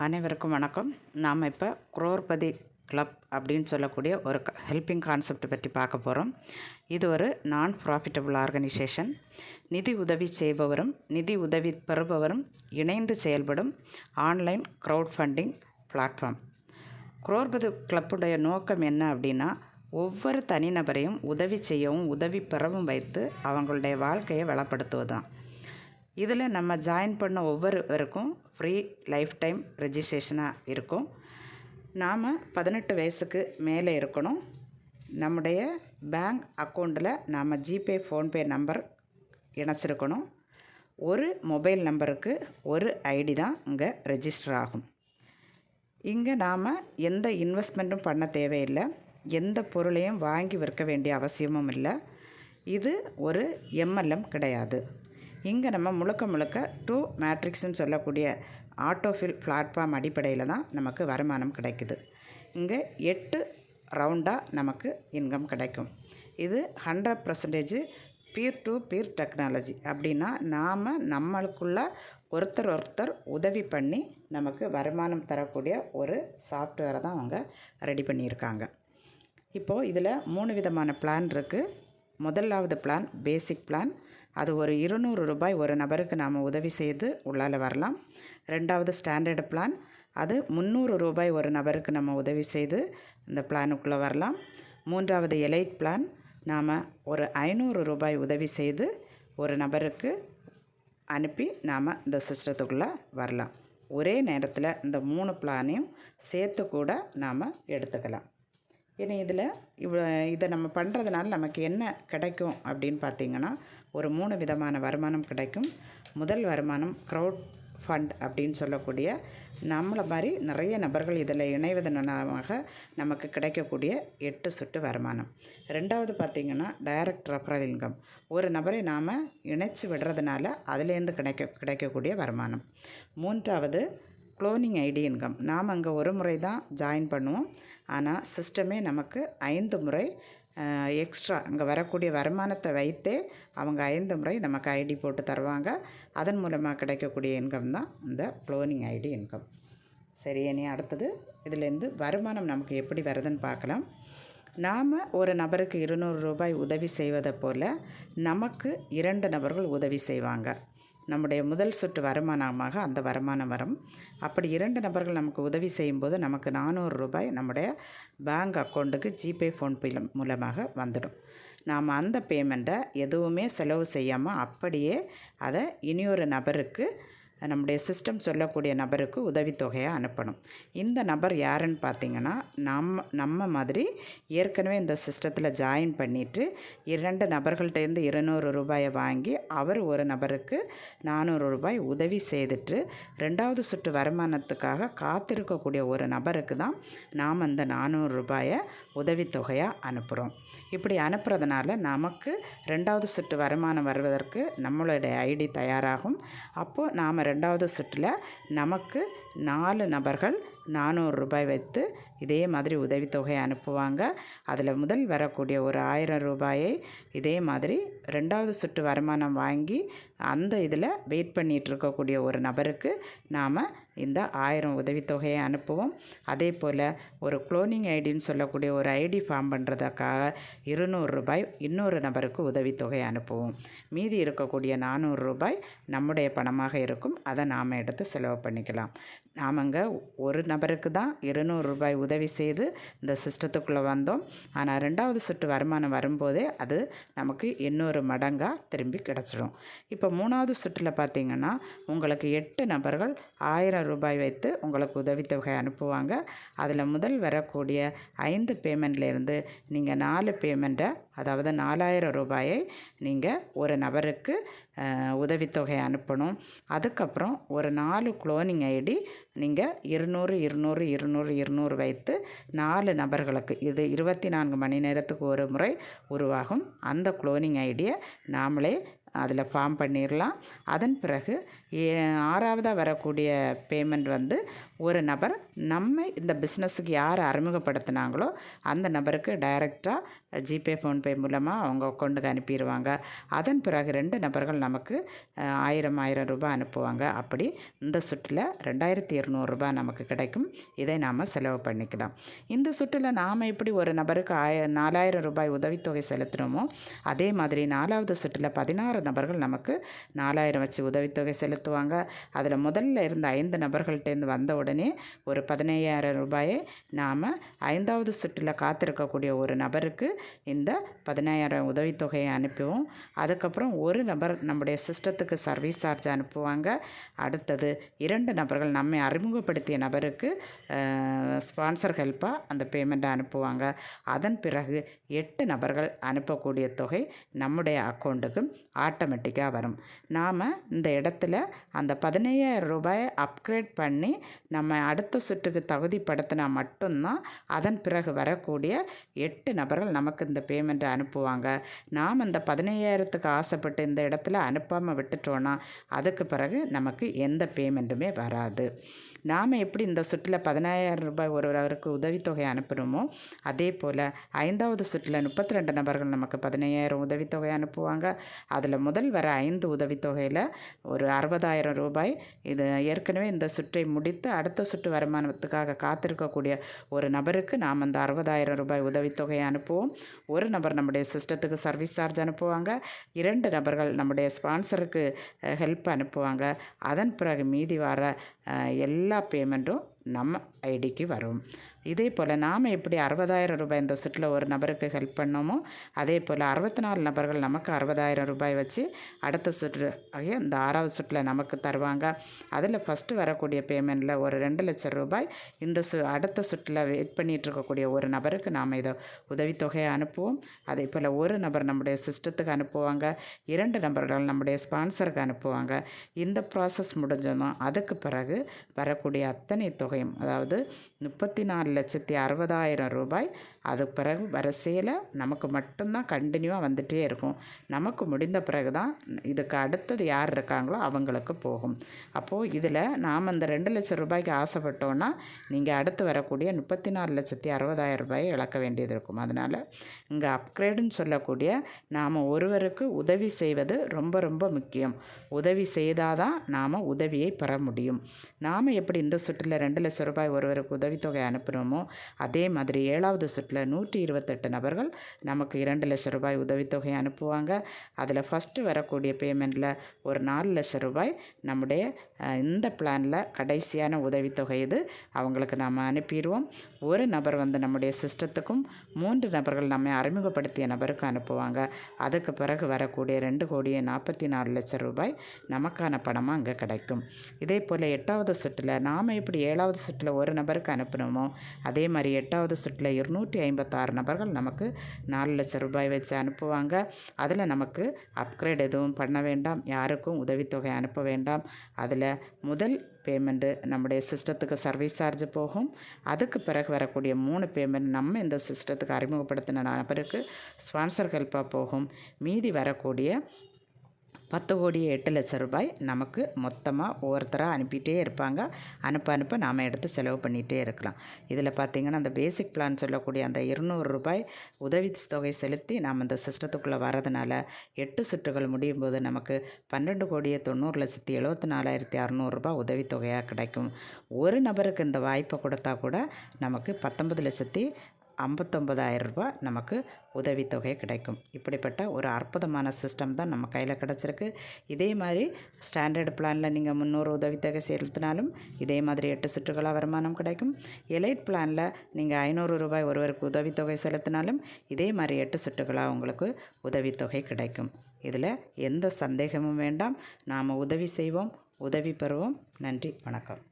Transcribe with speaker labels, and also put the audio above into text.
Speaker 1: அனைவருக்கும் வணக்கம். நாம் இப்போ குரோர்பதி கிளப் அப்படின்னு சொல்லக்கூடிய ஒரு ஹெல்பிங் கான்செப்ட் பற்றி பார்க்க போகிறோம் இது ஒரு நான் ப்ராஃபிட்டபிள் ஆர்கனைசேஷன் நிதி உதவி செய்பவரும் நிதி உதவி பெறுபவரும் இணைந்து செயல்படும் online crowd funding platform Crorepati கிளப்புடைய நோக்கம் என்ன அப்படின்னா ஒவ்வொரு தனிநபரையும் உதவி செய்யவும் உதவி பெறவும் வைத்து அவங்களுடைய வாழ்க்கையை வளப்படுத்துவது தான் இதில் நம்ம ஜாயின் பண்ண ஒவ்வொருவருக்கும் ஃப்ரீ லைஃப் டைம் ரெஜிஸ்ட்ரேஷனாக இருக்கும். நாம் பதினெட்டு வயசுக்கு மேலே இருக்கணும். நம்முடைய பேங்க் அக்கௌண்ட்டில் நாம் ஜிபே ஃபோன்பே நம்பர் இணைச்சிருக்கணும். ஒரு மொபைல் நம்பருக்கு ஒரு ஐடி தான் இங்கே ரெஜிஸ்டர் ஆகும். இங்கே நாம் எந்த இன்வெஸ்ட்மெண்ட்டும் பண்ண தேவையில்லை. எந்த பொருளையும் வாங்கி விற்க வேண்டிய அவசியமும் இல்லை. இது ஒரு எம்எல்எம் கிடையாது. இங்கே நம்ம முழுக்க முழுக்க டூ மேட்ரிக்ஸ்னு சொல்லக்கூடிய ஆட்டோஃபில் பிளாட்ஃபார்ம் அடிப்படையில் தான் நமக்கு வருமானம் கிடைக்குது. இங்கே எட்டு ரவுண்டாக நமக்கு இன்கம் கிடைக்கும். இது hundred percentage peer to peer technology அப்படின்னா நாம் நம்மளுக்குள்ள ஒருத்தர் ஒருத்தர் உதவி பண்ணி நமக்கு வருமானம் தரக்கூடிய ஒரு சாஃப்ட்வேரை தான் அவங்க ரெடி பண்ணியிருக்காங்க. இப்போது இதில் மூணு விதமான பிளான் இருக்குது முதலாவது பிளான் பேசிக் பிளான் அது ஒரு இருநூறு ரூபாய் ஒரு நபருக்கு நாம் உதவி செய்து உள்ளால் வரலாம். ரெண்டாவது ஸ்டாண்டர்டு பிளான். அது முந்நூறு ரூபாய் ஒரு நபருக்கு நம்ம உதவி செய்து இந்த பிளானுக்குள்ளே வரலாம். மூன்றாவது எலைட் பிளான். நாம் ஒரு ஐநூறு ரூபாய் உதவி செய்து ஒரு நபருக்கு அனுப்பி நாம் இந்த சிஸ்டத்துக்குள்ளே வரலாம். ஒரே நேரத்தில் இந்த மூணு பிளானையும் சேர்த்து கூட நாம் எடுத்துக்கலாம். இனி இதில் இவ்வளோ இதை நம்ம பண்ணுறதுனால நமக்கு என்ன கிடைக்கும் அப்படின்னு பார்த்திங்கன்னா ஒரு மூணு விதமான வருமானம் கிடைக்கும். முதல் வருமானம் க்ரௌட் ஃபண்ட் அப்படின்னு சொல்லக்கூடிய நம்மளை மாதிரி நிறைய நபர்கள் இதில் இணைவதனாக நமக்கு கிடைக்கக்கூடிய எட்டு சுட்டு வருமானம். ரெண்டாவது பார்த்திங்கன்னா டைரக்ட் ரெஃபரல் இன்கம் ஒரு நபரை நாம் இணைச்சி விடுறதுனால அதுலேருந்து கிடைக்க கிடைக்கக்கூடிய வருமானம். மூன்றாவது குளோனிங் ஐடி இன்கம் நாம் அங்கே ஒரு முறை தான் ஜாயின் பண்ணுவோம். ஆனால் சிஸ்டமே நமக்கு ஐந்து முறை எக்ஸ்ட்ரா அங்கே வரக்கூடிய வருமானத்தை வைத்தே அவங்க ஐந்து முறை நமக்கு ஐடி போட்டு தருவாங்க. அதன் மூலமாக கிடைக்கக்கூடிய இன்கம் தான் இந்த க்ளோனிங் ஐடி இன்கம் சரி இனி அடுத்தது. இதுலேருந்து வருமானம் நமக்கு எப்படி வருதுன்னு பார்க்கலாம். நாம் ஒரு நபருக்கு இருநூறு ரூபாய் உதவி செய்வதை போல் நமக்கு இரண்டு நபர்கள் உதவி செய்வாங்க. நம்முடைய முதல் சுற்று வருமானமாக அந்த வருமானம் வரும். அப்படி இரண்டு நபர்கள் நமக்கு உதவி செய்யும்போது நமக்கு நானூறு ரூபாய் நம்முடைய பேங்க் அக்கௌண்ட்டுக்கு ஜிபே ஃபோன்பே மூலமாக வந்துடும். நாம் அந்த பேமெண்ட்டை எதுவுமே செலவு செய்யாமல் அப்படியே அதை இனியொரு நபருக்கு நம்முடைய சிஸ்டம் சொல்லக்கூடிய நபருக்கு உதவித்தொகையாக அனுப்பணும். இந்த நபர் யாருன்னு பார்த்தீங்கன்னா நம்ம நம்ம மாதிரி ஏற்கனவே இந்த சிஸ்டத்தில் ஜாயின் பண்ணிவிட்டு இரண்டு நபர்கள்ட்டேருந்து இருநூறு ரூபாயை வாங்கி அவர் ஒரு நபருக்கு நானூறு ரூபாய் உதவி செய்துட்டு ரெண்டாவது சுற்று வருமானத்துக்காக காத்திருக்கக்கூடிய ஒரு நபருக்கு தான் நாம் அந்த நானூறு ரூபாயை உதவித்தொகையாக அனுப்புகிறோம் இப்படி அனுப்புறதுனால நமக்கு ரெண்டாவது சுற்று வருமானம் வருவதற்கு நம்மளுடைய ஐடி தயாராகும். அப்போது நாம் ரெண்டாவது சுற்றில் நமக்கு நாலு நபர்கள் நானூறு ரூபாய் வைத்து இதே மாதிரி உதவித்தொகை அனுப்புவாங்க. அதில் முதல் வரக்கூடிய ஒரு ஆயிரம் ரூபாயை இதே மாதிரி ரெண்டாவது சுற்று வருமானம் வாங்கி அந்த இதில் வெயிட் பண்ணிகிட்டு இருக்கக்கூடிய ஒரு நபருக்கு நாம் இந்த ஆயிரம் உதவித்தொகையை அனுப்புவோம். அதே போல் ஒரு குளோனிங் ஐடின்னு சொல்லக்கூடிய ஒரு ஐடி ஃபார்ம் பண்ணுறதுக்காக இருநூறு ரூபாய் இன்னொரு நபருக்கு உதவித்தொகை அனுப்புவோம். மீதி இருக்கக்கூடிய நானூறு ரூபாய் நம்முடைய பணமாக இருக்கும். அதை நாம் எடுத்து செலவு பண்ணிக்கலாம். நாமங்க ஒரு நபருக்கு தான் இருநூறு ரூபாய் உதவி செய்து இந்த சிஸ்டத்துக்குள்ளே வந்தோம். ஆனால் ரெண்டாவது சுற்று வருமானம் வரும்போதே அது நமக்கு இன்னொரு மடங்காக திரும்பி கிடச்சிடும். இப்போ மூணாவது சுற்றில் பார்த்திங்கன்னா உங்களுக்கு எட்டு நபர்கள் ஆயிரம் ரூபாய் வைத்து உங்களுக்கு உதவித்தொகை அனுப்புவாங்க. அதில் முதல் வரக்கூடிய ஐந்து பேமெண்ட்லேருந்து நீங்கள் நாலு பேமெண்ட்டை அதாவது நாலாயிரம் ரூபாயை நீங்கள் ஒரு நபருக்கு உதவித்தொகை அனுப்பணும். அதுக்கப்புறம் ஒரு நாலு குளோனிங் ஐடி நீங்கள் இருநூறு இருநூறு இருநூறு இருநூறு வைத்து நாலு நபர்களுக்கு இது இருபத்தி நான்கு மணி நேரத்துக்கு ஒரு முறை உருவாகும். அந்த குளோனிங் ஐடியை நாமளே அதில் ஃபார்ம் பண்ணிடலாம் அதன் பிறகு ஆறாவதாக வரக்கூடிய பேமெண்ட் வந்து ஒரு நபர் நம்ம இந்த பிஸ்னஸுக்கு யார் அறிமுகப்படுத்தினாங்களோ அந்த நபருக்கு டைரெக்டாக ஜிபே ஃபோன்பே மூலமாக அவங்க அக்கௌண்ட்டுக்கு அனுப்பிடுவாங்க. அதன் பிறகு ரெண்டு நபர்கள் நமக்கு ஆயிரம் ஆயிரம் ரூபாய் அனுப்புவாங்க. அப்படி இந்த சுற்றில் ரெண்டாயிரத்தி இரநூறுபா நமக்கு கிடைக்கும். இதை நாம் செலவு பண்ணிக்கலாம். இந்த சுற்றில் நாம் எப்படி ஒரு நபருக்கு ஆய நாலாயிரம் ரூபாய் உதவித்தொகை செலுத்தினோமோ அதே மாதிரி நாலாவது சுற்றில் பதினாறு நபர்கள் நமக்கு நாலாயிரம் வச்சு உதவித்தொகை செலுத்துவாங்க. அதில் முதல்ல இருந்த ஐந்து நபர்கள்ட்டேருந்து வந்த உடனே ஒரு பதினையாயிரம் ரூபாயை நாம் ஐந்தாவது சுற்றில் காத்திருக்கக்கூடிய ஒரு நபருக்கு இந்த பதினாயிரம் உதவித்தொகையை அனுப்புவோம். அதுக்கப்புறம் ஒரு நபர் நம்முடைய சிஸ்டத்துக்கு சர்வீஸ் சார்ஜ் அனுப்புவாங்க. அடுத்தது இரண்டு நபர்கள் நம்மை அறிமுகப்படுத்திய நபருக்கு ஸ்பான்சர் ஹெல்ப்பாக அந்த பேமெண்ட்டை அனுப்புவாங்க. அதன் பிறகு எட்டு நபர்கள் அனுப்பக்கூடிய தொகை நம்முடைய அக்கௌண்ட்டுக்கு ஆட்டோமேட்டிக்காக வரும். நாம் இந்த இடத்துல அந்த பதினையாயிரம் ரூபாயை அப்கிரேட் பண்ணி நம்ம அடுத்த சுற்றுக்கு தகுதிப்படுத்தினா மட்டும்தான் அதன் பிறகு வரக்கூடிய எட்டு நபர்கள் நமக்கு இந்த பேமெண்ட்டை அனுப்புவாங்க. நாம் இந்த பதினையாயிரத்துக்கு ஆசைப்பட்டு இந்த இடத்துல அனுப்பாமல் விட்டுட்டோன்னா அதுக்கு பிறகு நமக்கு எந்த பேமெண்ட்டுமே வராது. நாம் எப்படி இந்த சுற்றில் பதினாயிரம் ரூபாய் ஒருவருக்கு உதவித்தொகை அனுப்புகிறோமோ அதே போல் ஐந்தாவது சுற்றில் முப்பத்தி ரெண்டு நபர்கள் நமக்கு பதினையாயிரம் உதவித்தொகை அனுப்புவாங்க. அதில் முதல் வர ஐந்து உதவித்தொகையில் ஒரு அறுபதாயிரம் ரூபாய். இது ஏற்கனவே இந்த சுற்றை முடித்து அடுத்த சுற்று வருமானத்துக்காக காத்திருக்கக்கூடிய ஒரு நபருக்கு நாம் அந்த அறுபதாயிரம் ரூபாய் உதவித்தொகையை அனுப்புவோம். ஒரு நபர் நம்முடைய சிஸ்டத்துக்கு சர்வீஸ் சார்ஜ் அனுப்புவாங்க. இரண்டு நபர்கள் நம்முடைய ஸ்பான்சருக்கு ஹெல்ப் அனுப்புவாங்க. அதன் பிறகு மீதி வர எல்லா எல்லா பேமெண்ட்டும் நம்ம ஐடிக்கு வரும். இதே போல் நாம் எப்படி அறுபதாயிரம் ரூபாய் இந்த சுற்றில் ஒரு நபருக்கு ஹெல்ப் பண்ணோமோ அதே போல் அறுபத்தி நாலு நபர்கள் நமக்கு அறுபதாயிரம் ரூபாய் வச்சு அடுத்த சுற்று ஆகிய இந்த ஆறாவது சுற்றில் நமக்கு தருவாங்க. அதில் ஃபஸ்ட்டு வரக்கூடிய பேமெண்ட்டில் ஒரு ரெண்டு லட்சம் ரூபாய் இந்த சு அடுத்த சுற்றில் வெயிட் பண்ணிகிட்டு இருக்கக்கூடிய ஒரு நபருக்கு நாம் இதை உதவித்தொகையை அனுப்புவோம். அதே போல் ஒரு நபர் நம்முடைய சிஸ்டத்துக்கு அனுப்புவாங்க. இரண்டு நபர்கள் நம்முடைய ஸ்பான்சருக்கு அனுப்புவாங்க. இந்த ப்ராசஸ் முடிஞ்சதும் அதுக்கு பிறகு வரக்கூடிய அத்தனை தொகை தொகையும் அதாவது முப்பத்தி நாலு லட்சத்தி அறுபதாயிரம் ரூபாய் அது பிறகு வரிசையில் நமக்கு மட்டும்தான் கண்டினியூவாக வந்துகிட்டே இருக்கும். நமக்கு முடிந்த பிறகு தான் இதுக்கு அடுத்தது யார் இருக்காங்களோ அவங்களுக்கு போகும். அப்போது இதில் நாம் இந்த ரெண்டு லட்சம் ரூபாய்க்கு ஆசைப்பட்டோன்னா நீங்கள் அடுத்து வரக்கூடிய முப்பத்தி நாலு லட்சத்தி அறுபதாயிரம் ரூபாயை இழக்க வேண்டியது இருக்கும். அதனால் இங்கே அப்கிரேடுன்னு சொல்லக்கூடிய நாம் ஒருவருக்கு உதவி செய்வது ரொம்ப ரொம்ப முக்கியம். உதவி செய்தால் தான் நாம் உதவியை பெற முடியும். நாம் எப்படி இந்த சுற்றில் ரெண்டு லட்ச ரூபாய் ஒருவருக்கு உதவித்தொகை அனுப்புகிறோமோ அதே மாதிரி ஏழாவது சுற்றில் நூற்றி இருபத்தெட்டு நபர்கள் நமக்கு இரண்டு லட்சம் ரூபாய் உதவித்தொகை அனுப்புவாங்க. அதில் ஃபஸ்ட்டு வரக்கூடிய பேமெண்ட்டில் ஒரு நாலு லட்சம் ரூபாய் நம்முடைய இந்த பிளானில் கடைசியான உதவித்தொகை இது அவங்களுக்கு நாம் அனுப்பிடுவோம். ஒரு நபர் வந்து நம்முடைய சிஸ்டத்துக்கும் மூன்று நபர்கள் நம்மை அறிமுகப்படுத்திய நபருக்கு அனுப்புவாங்க. அதுக்கு பிறகு வரக்கூடிய ரெண்டு கோடியே நாற்பத்தி நாலு லட்சம் ரூபாய் நமக்கான பணமாக அங்கே கிடைக்கும். இதே போல் எட்டாவது சுற்றில் நாம் எப்படி ஏழாவது சுற்றில் ஒரு நபருக்கு அனுப்பணுமோ அதே மாதிரி எட்டாவது சுற்றில் இருநூற்றி ஐம்பத்தாறு நபர்கள் நமக்கு நாலு லட்சம் ரூபாய் வச்சு அனுப்புவாங்க. அதில் நமக்கு அப்கிரேட் எதுவும் பண்ண வேண்டாம். யாருக்கும் உதவித்தொகை அனுப்ப வேண்டாம். அதில் முதல் பேமெண்ட்டு நம்முடைய சிஸ்டத்துக்கு சர்வீஸ் சார்ஜ் போகும். அதுக்கு பிறகு வரக்கூடிய மூணு பேமெண்ட் நம்ம இந்த சிஸ்டத்துக்கு அறிமுகப்படுத்தின நபருக்கு ஸ்பான்சர் ஹெல்ப்பாக போகும். மீதி வரக்கூடிய பத்து கோடி எட்டு லட்சம் ரூபாய் நமக்கு மொத்தமாக ஒவ்வொருத்தராக அனுப்பிட்டே இருப்பாங்க. அனுப்ப அனுப்ப நாம் எடுத்து செலவு பண்ணிகிட்டே இருக்கலாம். இதில் பார்த்திங்கன்னா அந்த பேசிக் பிளான் சொல்லக்கூடிய அந்த இருநூறு ரூபாய் உதவி தொகை செலுத்தி நாம் இந்த சிஸ்டத்துக்குள்ளே வரதுனால எட்டு சுற்றுகள் முடியும் போது நமக்கு பன்னெண்டு கோடியே தொண்ணூறு லட்சத்தி எழுபத்தி நாலாயிரத்தி அறநூறுரூபா உதவித்தொகையாக கிடைக்கும். ஒரு நபருக்கு இந்த வாய்ப்பை கொடுத்தா கூட நமக்கு பத்தொன்பது லட்சத்தி ஐம்பத்தொம்பதாயிரம் ரூபாய் நமக்கு உதவித்தொகை கிடைக்கும். இப்படிப்பட்ட ஒரு அற்புதமான சிஸ்டம் தான் நம்ம கையில் கிடச்சிருக்கு. இதே மாதிரி ஸ்டாண்டர்ட் பிளானில் நீங்கள் முந்நூறு உதவித்தொகை செலுத்தினாலும் இதே மாதிரி எட்டு சுற்றுகளாக வருமானம் கிடைக்கும். எலைட் பிளானில் நீங்கள் ஐநூறு ரூபாய் ஒருவருக்கு உதவித்தொகை செலுத்தினாலும் இதே மாதிரி எட்டு சுற்றுகளாக உங்களுக்கு உதவித்தொகை கிடைக்கும். இதில் எந்த சந்தேகமும் வேண்டாம். நாம் உதவி செய்வோம் உதவி பெறுவோம். நன்றி வணக்கம்.